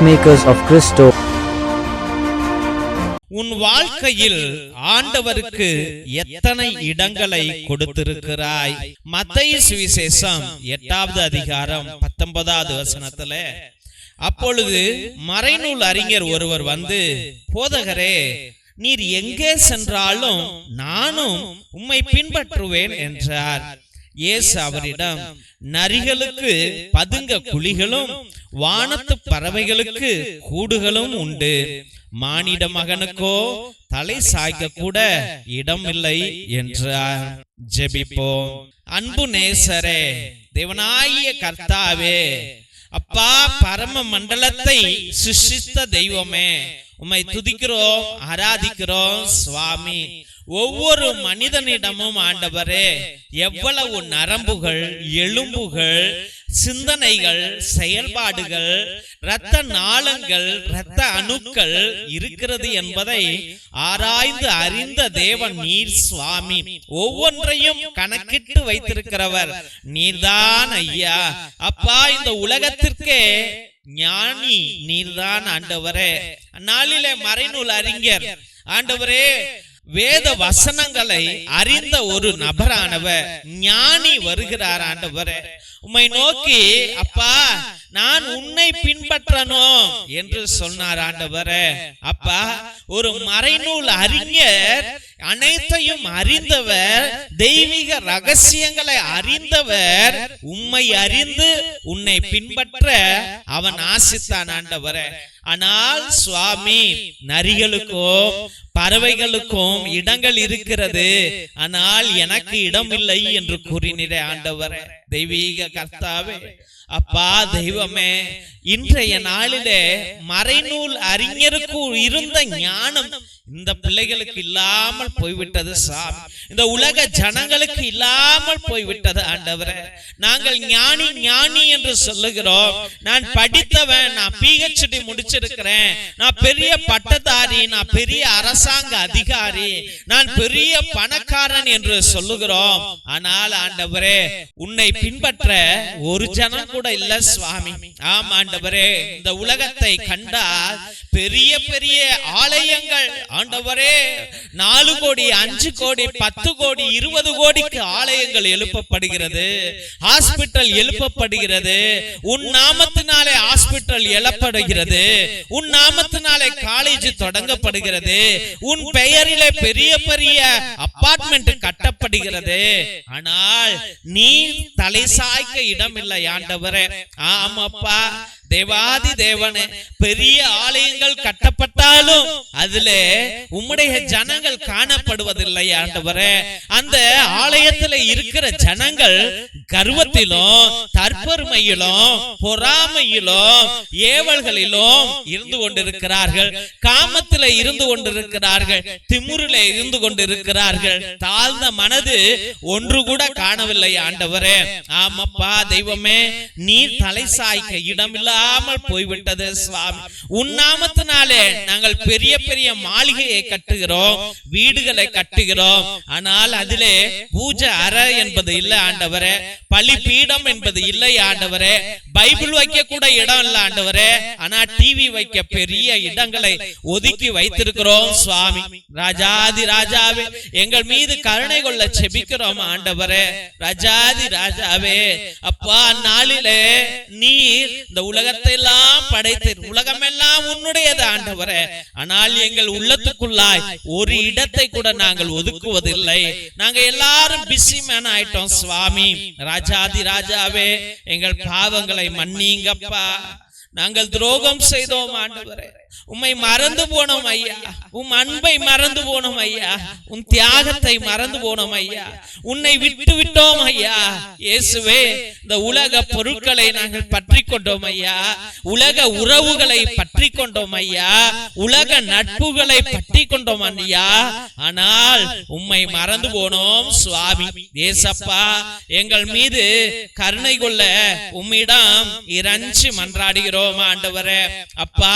Peacemakers of Christo. உன் வாழ்க்கையில் ஆண்டவருக்கு எத்தனை இடங்களை கொடுத்திருக்கிறாய் மத்திய சுவிசேஷம் எட்டாவது அதிகாரம் பத்தொன்பதாவது வசனத்துல அப்பொழுது மறைநூல் அறிஞர் ஒருவர் வந்து போதகரே நீர் எங்கே சென்றாலும் நானும் உம்மை பின்பற்றுவேன் என்றார் இயேசு அவரிடம் நரிகளுக்கு பதுங்க குழிகளும் வானத்து பறவைகளுக்கு கூடுகளும் உண்டு. மானிட மகனுக்கோ தலை சாய்க்க கூட இடம் இல்லை என்றார். ஜெபிப்போம். அன்பு நேசரே தேவனாகிய கர்த்தாவே அப்பா பரம மண்டலத்தை சிருஷ்டித்த தெய்வமே உம்மை துதிக்கிறோம் ஆராதிக்கிறோம் சுவாமி. ஒவ்வொரு மனிதனிடமும் ஆண்டவரே எவ்வளவு நரம்புகள் எலும்புகள் சிந்தனைகள் செயல்பாடுகள் இரத்த நாளங்கள் இரத்த அணுக்கள் இருக்கிறது என்பதை ஆராய்ந்து அறிந்த தேவன் நீர் சுவாமி. ஒவ்வொன்றையும் கணக்கிட்டு வைத்திருக்கிறவர். நீர்தான் ஐயா. அப்பா இந்த உலகத்திற்கே ஞானி நீர்தான் ஆண்டவரே. நாளிலே மறைநூல் அறிஞர். ஆண்டவரே வேத வசனங்களை அறிந்த ஒரு நபரானவர் ஞானி வருகிறார் ஆண்டவர். உம்மை நோக்கி அப்பா நான் உன்னை பின்பற்றணும் என்று சொன்னார் ஆண்டவர. அப்பா ஒரு மறைநூல் அறிஞர் அனைத்தையும் அறிந்தவர் தெய்வீக ரகசியங்களை அறிந்தவர் உம்மை அறிந்து உன்னை பின்பற்ற அவன் ஆசித்தான் ஆண்டவரே. ஆனால் சுவாமி நரிகளுக்கும் பறவைகளுக்கும் இடங்கள் இருக்கிறது. ஆனால் எனக்கு இடம் இல்லை என்று கூறினரே ஆண்டவரே. தெய்வீக கர்த்தாவே அப்பா தெய்வமே இன்றைய நாளிலே மறைநூல் அறிஞருக்கு இருந்த ஞானம் இந்த பிள்ளைகளுக்கு இல்லாமல் போய்விட்டது சாமி. இந்த உலக ஜனங்களுக்கு இல்லாமல் போய்விட்டது ஆண்டவரே. நாங்கள் ஞானி ஞானி என்று சொல்லுகிறோம். நான் படித்தவன் நான் பிஹெச்டி முடிச்சிருக்கிறேன். நான் பெரிய பட்டதாரி நான் பெரிய அரசாங்க அதிகாரி. நான் பெரிய பணக்கார பணக்காரன் என்று சொல்லுகிறோம். ஆனால் ஆண்டவரே உன்னை பின்பற்ற ஒரு ஜனம் கூட இல்ல சுவாமி. ஆம் ஆண்டவரே இந்த உலகத்தை கண்டால் பெரிய பெரிய ஆலயங்கள். ஆண்டவரே நாலு கோடி அஞ்சு கோடி பத்து கோடி இருபது கோடிக்கு ஆலயங்கள் எழுப்பப்படுகிறது. ஹாஸ்பிட்டல் எழுப்பப்படுகிறது. உன் நாமத்தினாலே ஹாஸ்பிட்டல் எழப்படுகிறது உன் நாமத்தினாலே காலேஜ் தொடங்கப்படுகிறது. உன் பெயரிலே பெரிய பெரிய அபார்ட்மெண்ட் கட்டப்படுகிறது ஆனால் நீ தலை சாய்க்க இடம் இல்லை ஆண்டவரே. ஆமாப்பா. தேவாதி தேவனே பெரிய ஆலயங்கள் கட்டப்பட்டாலும் அதுல உம்முடைய ஜனங்கள் காணப்படுவதில்லை ஆண்டவரே. அந்த ஆலயத்துல இருக்கிற ஜனங்கள் கர்வத்திலும் தற்பெருமையிலும் பொறாமையிலும் ஏவல்களிலும் இருந்து கொண்டிருக்கிறார்கள். காமத்தில இருந்து கொண்டிருக்கிறார்கள். திமுறில இருந்து கொண்டிருக்கிறார்கள். தாழ்ந்த மனது ஒன்று கூட காணவில்லை ஆண்டவரே. ஆமாப்பா தெய்வமே நீ தலை சாய்க்க இடமில்லாமல் போய்விட்டது சுவாமி. உன் நாமத்தினாலே நாங்கள் பெரிய பெரிய மாளிகையை கட்டுகிறோம் வீடுகளை கட்டுகிறோம். ஆனால் அதிலே பூஜை அறை என்பது இல்லை ஆண்டவரே. பலிபீடம் என்பது இல்லை ஆண்டவரே. பைபிள் வைக்க கூட இடம் இல்லை ஆண்டவரே. ஆனா டிவி வைக்க பெரிய இடங்களை ஒதுக்கி வைத்திருக்கிறோம் சுவாமி. ராஜாதி ராஜாவே எங்கள் மீது கருணை கொள்ள செபிக்கிறோம் ஆண்டவரே. ராஜாதி ராஜாவே அப்பா நாளிலே நீர் இந்த உலகத்தை எல்லாம் படைத்தீர். உலகம் எல்லாம் உன்னுடையது ஆண்டவரே. ஆனால் எங்கள் உள்ளத்துக்குள்ளாய் ஒரு இடத்தை கூட நாங்கள் ஒதுக்குவதில்லை. நாங்க எல்லாரும் பிஸி மேன் ஆயிட்டோம் சுவாமி. ராஜாதி ராஜாவே எங்கள் பாவங்களை மன்னிங்கப்பா. நாங்கள் துரோகம் செய்தோம் ஆண்டவரே. உம்மை மறந்து போனோம் ஐயா. உம் அன்பை மறந்து போனோம் ஐயா. உன் தியாகத்தை மறந்து போனோம் ஐயா. உன்னை விட்டு விட்டோம் ஐயா. இயேசுவே இந்த உலக பொருட்களை நாங்கள் பற்றி கொண்டோம் ஐயா. உலக உறவுகளை பற்றி கொண்டோம் ஐயா. உலக நட்புகளை பற்றி கொண்டோம் ஐயா. ஆனால் உம்மை மறந்து போனோம் சுவாமி. ஏசப்பா எங்கள் மீது கருணை கொள்ள உம்மிடம் இறஞ்சி மன்றாடுகிறோம் ஆண்டவரே. அப்பா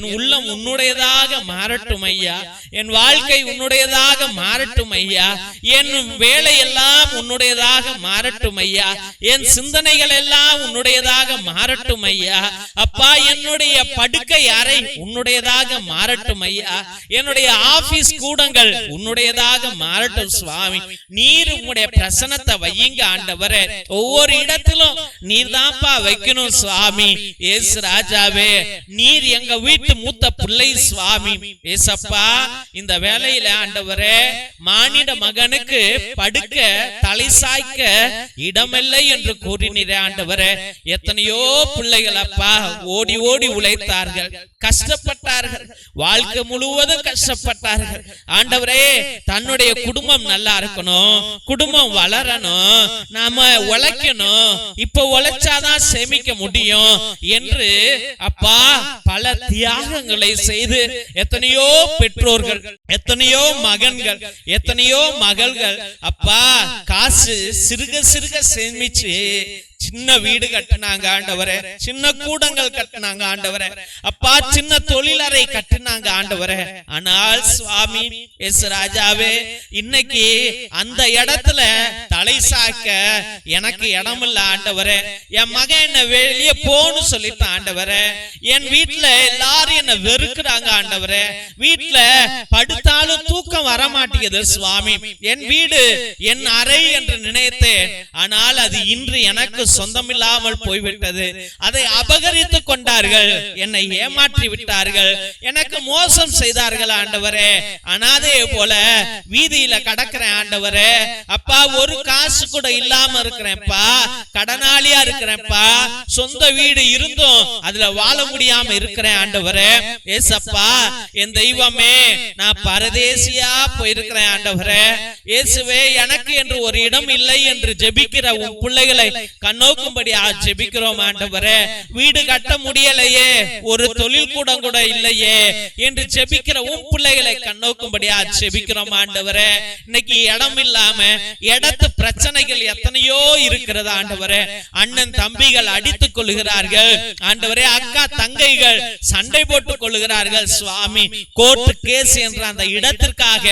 என் உள்ளம் உன்னுடையதாக மாறட்டும் ஐயா. என் வாழ்க்கை உன்னுடையதாக மாறட்டும் ஐயா. என் வேலை எல்லாம் உன்னுடையதாக மாறட்டும் ஐயா. என் சிந்தனைகள் எல்லாம் உன்னுடையதாக மாறட்டும் ஐயா. அப்பா என்னுடைய படுக்கை அறை உன்னுடையதாக மாறட்டும் ஐயா. என்னுடைய ஆபீஸ் கூடங்கள் உன்னுடையதாக மாறட்டும் சுவாமி. நீர் உம்முடைய பிரசனத்தை வையுங்க ஆண்டவரே. ஒவ்வொரு இடத்திலும் நீர் தான்ப்பா வைக்கணும் சுவாமி. ஏசு ராஜாவே நீர் எங்க வீட்டு மூத்த பிள்ளை சுவாமி. ஏசப்பா இந்த வேலையில ஆண்டவரே மானிட மகனுக்கு படுக்க தலை சாய்க்க இடமில்லை என்று கூறினீரே ஆண்டவரே. எத்தனையோ பிள்ளைகள் அப்பா ஓடி ஓடி உழைத்தார்கள் கஷ்டப்பட்டார்கள் வாழ்க்கை முழுவதும் கஷ்டப்பட்டார்கள். ஆண்டவரே தன்னுடைய குடும்பம் நல்லா இருக்கணும் குடும்பம் வளரணும் நாம உழைக்கணும் இப்ப உழைச்சாதான் சேமிக்க முடியும் என்று அப்பா பல தியாக தியாகங்களை செய்து எத்தனையோ பெற்றோர்கள் எத்தனையோ மகன்கள் எத்தனையோ மகள்கள் அப்பா காசு சிறுக சிறுக சேமிச்சு சின்ன வீடு கட்டினாங்க ஆண்டவரே. சின்ன கூடங்கள் கட்டினாங்க ஆண்டவரே. அப்பா சின்ன தொழிலறை கட்டினாங்க ஆண்டவரே. ஆனால் சுவாமி எஸ் ராஜாவே இன்னைக்கு அந்த இடத்துல தலை சாக்க எனக்கு இடம் இல்ல ஆண்டவரே. என் மகன் என்ன வெளியே போன்னு சொல்லிட்டான் ஆண்டவரே. என் வீட்டுல எல்லாரும் என்ன வெறுக்கிறாங்க ஆண்டவரே. வீட்டுல படுத்தாலும் தூக்கம் வர மாட்டேங்குது சுவாமி. என் வீடு என் அறை என்று நினைத்தேன். ஆனால் அது இன்று எனக்கு சொந்தமில்லாமல் போய்விட்டது. அதை அபகரித்துக் கொண்டார்கள். என்னை ஏமாற்றி விட்டார்கள் எனக்கு மோசம் செய்தார்கள் ஆண்டவரே. அனாதையை போல வீதியில கடக்கிறேன் ஆண்டவரே. அப்பா ஒரு காசு கூட இல்லாம இருக்கிறேன்ப்பா. கடனாளியா இருக்கிறேன்ப்பா. சொந்த வீடு இருந்தும் அதுல வாழ முடியாம இருக்கிறேன் ஆண்டவரே. ஏசப்பா என் தெய்வமே நான் பரதேசியா போயிருக்கிறேன் ஆண்டவரே. இயேசுவே எனக்கு என்று ஒரு இடம் இல்லை என்று ஜெபிக்கிற உன் பிள்ளைகளை நோக்கும்படி ஜெபிக்கிறோம் ஆண்டவரே. வீடு கட்ட முடியலையே. ஒரு தொழில் கூடம் கூட இல்லையே. என்று ஜெபிக்கிற உன் பிள்ளைகளை கண்ணோக்கும்படியா ஜெபிக்கிறோம் ஆண்டவரே. இன்னைக்கு இடம் இல்லாம இடத்து பிரச்சனைகள் எத்தனையோ இருக்கிறது ஆண்டவரே. அண்ணன் தம்பிகள் அடித்துக் கொள்கிறார்கள் ஆண்டவரே அக்கா தங்கைகள் சண்டை போட்டுக் கொள்கிறார்கள் சுவாமி. கோர்ட்டு கேஸ் என்ற அந்த இடத்திற்காக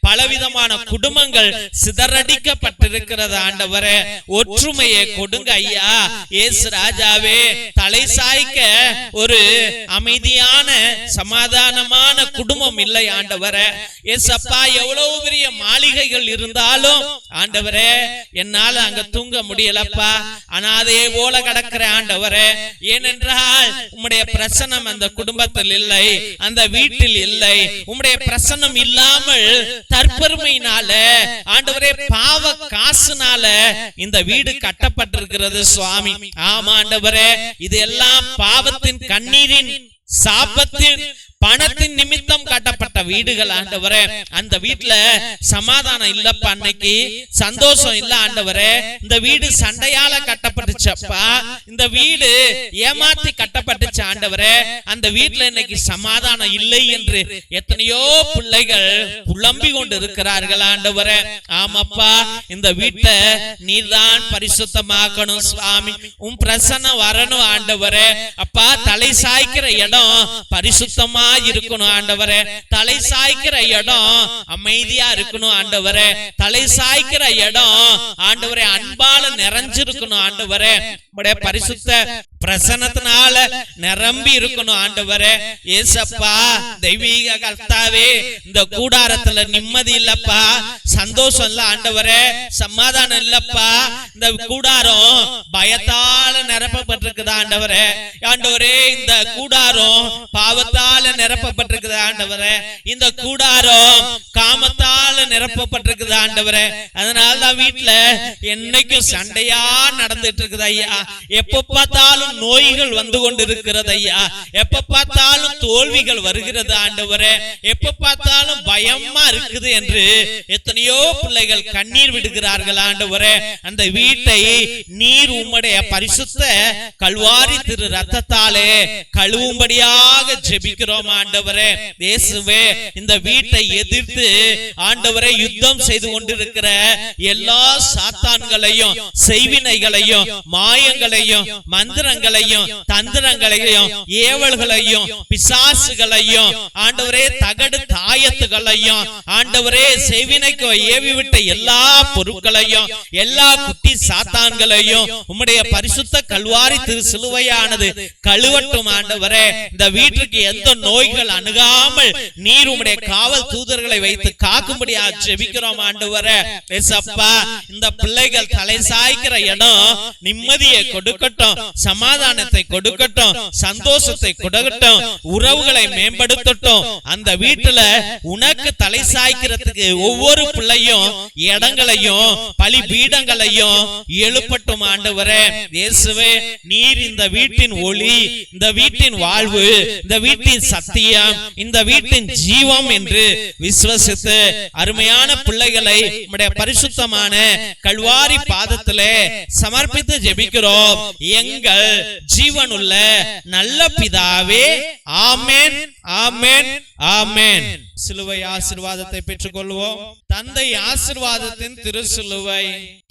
பலவிதமான குடும்பங்கள் சிதறடிக்கப்பட்டிருக்கிறது ஆண்டவரே. ஒற்றுமையை கொடுங்க ஐயா இயேசு ராஜாவே தலை சாய்க்க ஒரு அமைதியான சமாதானமான குடும்பம் இல்லை ஆண்டவரே. ஏசப்பா எவ்வளவு பெரிய மாளிகைகள் இருந்தாலும் ஆண்டவரே என்னால அங்க தூங்க முடியலப்பா. அனாதே போல கடக்கிற ஆண்டவரே ஏனென்றால் உம்முடைய பிரசனம் அந்த குடும்பத்தில் இல்லை அந்த வீட்டில் இல்லை. உம்முடைய பிரசனம் இல்லாமல் தற்பெருமையினால ஆண்டவரே பாவ காசுனால இந்த வீடு கட்டப்பட்டிருக்கிறது. சுவாமி. ஆமாண்டவரே இது எல்லாம் பாவத்தின் கண்ணீரின் சாபத்தின் பணத்தின் நிமித்தம் கட்டப்பட்ட வீடுகள் ஆண்டவரே அந்த வீட்டுல சமாதானம் இல்லப்பா அன்னைக்கு சந்தோஷம் இல்ல ஆண்டவரே. இந்த வீடு சண்டையால கட்டப்பட்டுச்சப்பா. இந்த வீடு ஏமாத்தி கட்டப்பட்டுச்சு ஆண்டவரே. அந்த வீட்டுல இன்னைக்கு சமாதானம் இல்லை என்று எத்தனையோ பிள்ளைகள் புலம்பி கொண்டு இருக்கிறார்கள் ஆண்டவரே. ஆமாப்பா இந்த வீட்டை நீர்தான் பரிசுத்தமாக்கணும் சுவாமி. உன் பிரசன்னம் வரணும் ஆண்டவரே. அப்பா தலை சாய்க்கிற இடம் பரிசுத்தமா இருக்கணும் ஆண்டவரே. தலை சாய்க்கிற இடம் அமைதியா இருக்கணும் ஆண்டவரே. தலை சாய்க்கிற இடம் ஆண்டவரே அன்பால நிறைஞ்சிருக்கணும் ஆண்டவரே. உம்முடைய பரிசுத்த பிரசனத்தினால நிரம்பி இருக்கணும் ஆண்டவரே. ஏசப்பா தெய்வீக கர்த்தாவே இந்த கூடாரத்துல நிம்மதி இல்லப்பா. சந்தோஷம் இல்ல ஆண்டவரே. சமாதானம் இல்லப்பா. இந்த கூடாரம் பயத்தால நிரப்பப்பட்டிருக்குதா ஆண்டவரே. ஆண்டவரே இந்த கூடாரம் பாவத்தால நிரப்பப்பட்டிருக்குது ஆண்டவரே. இந்த கூடாரம் காமத்தா நிரப்பப்பட்டிருக்குது ஆண்டவரே. அதனால தான் வீட்டுல என்னைக்கும் சண்டையா நடந்துட்டு இருக்குது ஐயா. எப்ப பார்த்தாலும் நோய்கள் வந்து கொண்டு இருக்கிறது ஐயா. எப்ப பார்த்தாலும் தோல்விகள் வருகிறது ஆண்டவரே. எப்ப பார்த்தாலும் பயமா இருக்குது என்று எத்தனையோ பிள்ளைகள் கண்ணீர் விடுகிறார்கள் ஆண்டவரே. அந்த வீட்டை நீர் உம்முடைய பரிசுத்த கல்வாரி திரு ரத்தத்தாலே கழுவும்படியாக ஜெபிக்கிறோம் ஆண்டவரே. இயேசுவே இந்த வீட்டை எதிர்த்து ஆண்டவர் ஆண்டவரை யுத்தம் செய்து கொண்டிருக்கிற எல்லா சாத்தான்களையும் செய்வினைகளையும் மாயங்களையும் மந்திரங்களையும் தந்திரங்களையும் ஏவல்களையும் பிசாசுகளையும் ஆண்டவரே தகடு தாயத்துகளையும் ஆண்டவரே செய்வினைக்கு ஏவிவிட்ட எல்லா பொருட்களையும் எல்லா குட்டி சாத்தான்களையும் உம்முடைய பரிசுத்த கல்வாரி திரு சிலுவையானது கழுவட்டும் ஆண்டவரே. இந்த வீட்டுக்கு எந்த நோய்கள் அணுகாமல் நீர் உம்முடைய காவல் தூதர்களை வைத்து காக்கும்படியாக ஜெபிக்கிறோம் ஆண்டவரே. ஏசப்பா இந்த பிள்ளைகள் தலை சாய்க்கிற இடம் நிம்மதியை கொடுக்கட்டும் சமாதானத்தை கொடுக்கட்டும் சந்தோஷத்தை கொடுக்கட்டும் உறவுகளை மேம்படுத்தட்டும். அந்த வீட்டுல உனக்கு தலை சாய்க்கிறதுக்கு ஒவ்வொரு பிள்ளையும் இடங்களையும் பலி பீடங்களையும் எழுப்பட்டும் ஆண்டவரே. இயேசுவே நீர் இந்த வீட்டின் ஒளி இந்த வீட்டின் வாழ்வு இந்த வீட்டின் சத்தியம் இந்த வீட்டின் ஜீவம் என்று விசுவசித்து அருமையான பிள்ளைகளை நம்முடைய பரிசுத்தமான கல்வாரி பாதத்திலே சமர்ப்பித்து ஜெபிக்கிறோம். எங்கள் ஜீவனுள்ள நல்ல பிதாவே ஆமேன் ஆமேன் ஆமேன். சிலுவை ஆசிர்வாதத்தை பெற்றுக் கொள்வோம் தந்தை ஆசிர்வாதத்தின் திருசிலுவை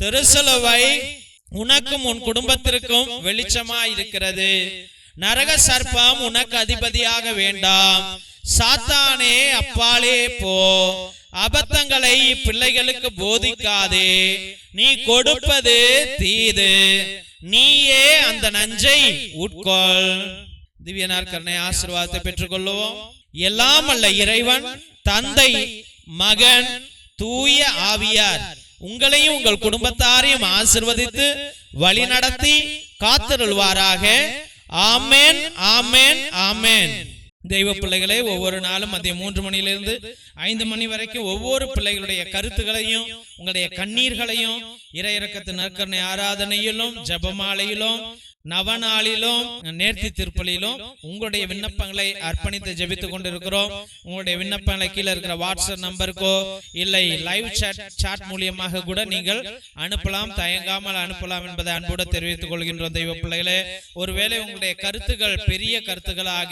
திருசிலுவை உனக்கும் உன் குடும்பத்திற்கும் வெளிச்சமா இருக்கிறது நரக சர்ப்பம் உனக்கு அதிபதியாக வேண்டாம். சாத்தானே அப்பாலே போ. அபத்தங்களை பிள்ளைகளுக்கு போதிக்காதே. நீ கொடுப்பது தீது. நீயே அந்த நஞ்சை உட்கொள். திவ்யனார் கருணை ஆசீர்வாதத்தை பெற்றுக்கொள்வோம் எல்லாம் அல்ல இறைவன் தந்தை மகன் தூய ஆவியார். உங்களையும் உங்கள் குடும்பத்தாரையும் ஆசிர்வதித்து வழி நடத்தி காத்திருள்வாராக. ஆமேன் ஆமேன் ஆமேன். தெய்வ பிள்ளைகளே ஒவ்வொரு நாளும் மதியம் மூன்று மணியிலிருந்து ஐந்து மணி வரைக்கும் ஒவ்வொரு பிள்ளைகளுடைய கருத்துகளையும் உங்களுடைய கண்ணீர்களையும் இறையிறக்கத்து நற்கரணை ஆராதனையிலும் ஜெபமாலையிலும் நவநாளிலும் நேர்த்தி திருப்பலியிலும் உங்களுடைய விண்ணப்பங்களை அர்ப்பணித்து ஜெபித்துக் கொண்டிருக்கிறோம். உங்களுடைய விண்ணப்பங்களை கீழே இருக்கிற வாட்ஸ்அப் நம்பருக்கோ இல்லை லைவ் சாட் சாட் மூலியமாக கூட நீங்கள் அனுப்பலாம் தயங்காமல் அனுப்பலாம் என்பதை அன்போடு தெரிவித்துக் கொள்கின்றோம் தெய்வ பிள்ளைகளே. ஒருவேளை உங்களுடைய கருத்துக்கள் பெரிய கருத்துக்களாக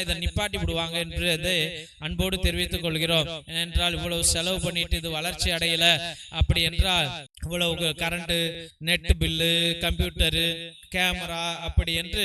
இதை நிப்பாட்டி விடுவாங்க என்று அன்போடு தெரிவித்துக் கொள்கிறோம். என்றால் இவ்வளவு செலவு பண்ணிட்டு இது வளர்ச்சி அடையல. அப்படி என்றால் இவ்வளவு current net bill computer camera அப்படி என்று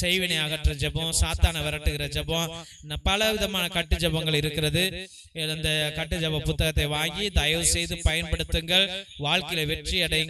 செய்வினை அகற்ற ஜபம் சாத்தான விரட்டுகிற ஜபம் பல விதமான கட்டு ஜபங்கள் இருக்கிறது அந்த கட்டு ஜப புத்தகத்தை வாங்கி தயவு செய்து பயன்படுத்துங்கள். வாழ்க்கையில வெற்றி அடையுங்கள்.